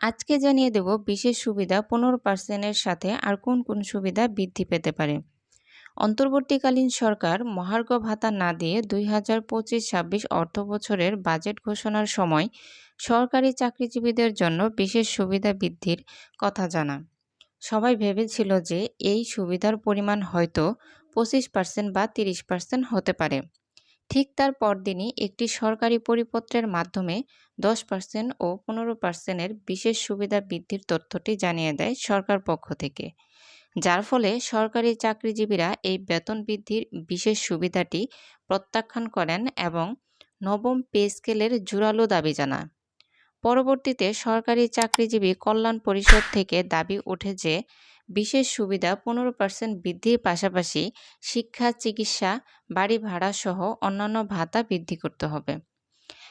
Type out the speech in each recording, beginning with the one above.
আজকে জানিয়ে দেব বিশেষ সুবিধা পনেরো পার্সেন্টের সাথে আর কোন কোন সুবিধা বৃদ্ধি পেতে পারে। অন্তর্বর্তীকালীন সরকার মহার্ঘ ভাতা না দিয়ে দুই হাজার পঁচিশ ছাব্বিশ অর্থ বছরের বাজেট ঘোষণার সময় সরকারি চাকরিজীবীদের জন্য বিশেষ সুবিধা বৃদ্ধির কথা জানা সবাই ভেবেছিল যে এই সুবিধার পরিমাণ হয়তো পঁচিশ পার্সেন্ট বা তিরিশ পার্সেন্ট হতে পারে। ঠিক তার পরদিনই একটি সরকারি পরিপত্রের মাধ্যমে দশ পার্সেন্ট ও পনেরো পার্সেন্টের বিশেষ সুবিধা বৃদ্ধির তথ্যটি জানিয়ে দেয় সরকার পক্ষ থেকে। যার ফলে সরকারি চাকরিজীবীরা এই বেতন বৃদ্ধির বিশেষ সুবিধাটি প্রত্যাখ্যান করেন এবং নবম পে স্কেলের জোরালো দাবি জানান পরবর্তীতে সরকারি চাকরিজীবী কল্যাণ পরিষদ থেকে দাবি ওঠে যে, বিশেষ সুবিধা পনেরো পার্সেন্ট বৃদ্ধির পাশাপাশি শিক্ষা, চিকিৎসা, বাড়ি ভাড়া সহ অন্যান্য ভাতা বৃদ্ধি করতে হবে।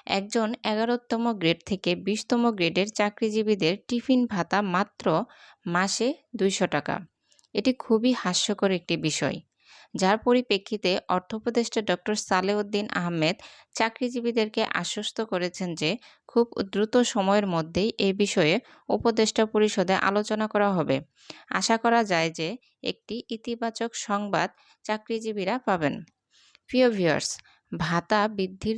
একজন এগারোতম গ্রেড থেকে বিশতম গ্রেডের চাকরিজীবীদের টিফিন ভাতা মাত্র মাসে দুইশো টাকা। এটি খুবই হাস্যকর একটি বিষয়। যার পরিপ্রেক্ষিতে অর্থ উপদেষ্টা ডক্টর সালেউদ্দিন আহমেদ চাকরিজীবীদেরকে আশ্বস্ত করেছেন যে খুব দ্রুত সময়ের মধ্যেই এই বিষয়ে উপদেষ্টা পরিষদে আলোচনা করা হবে। আশা করা যায় যে একটি ইতিবাচক সংবাদ চাকরিজীবীরা পাবেন। প্রিয় ভিউয়ার্স, ভাতা বৃদ্ধির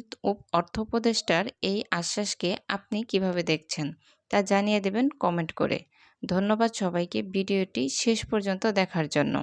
অর্থ উপদেষ্টার এই আশ্বাসকে আপনি কীভাবে দেখছেন তা জানিয়ে দেবেন কমেন্ট করে। ধন্যবাদ সবাইকে ভিডিওটি শেষ পর্যন্ত দেখার জন্য।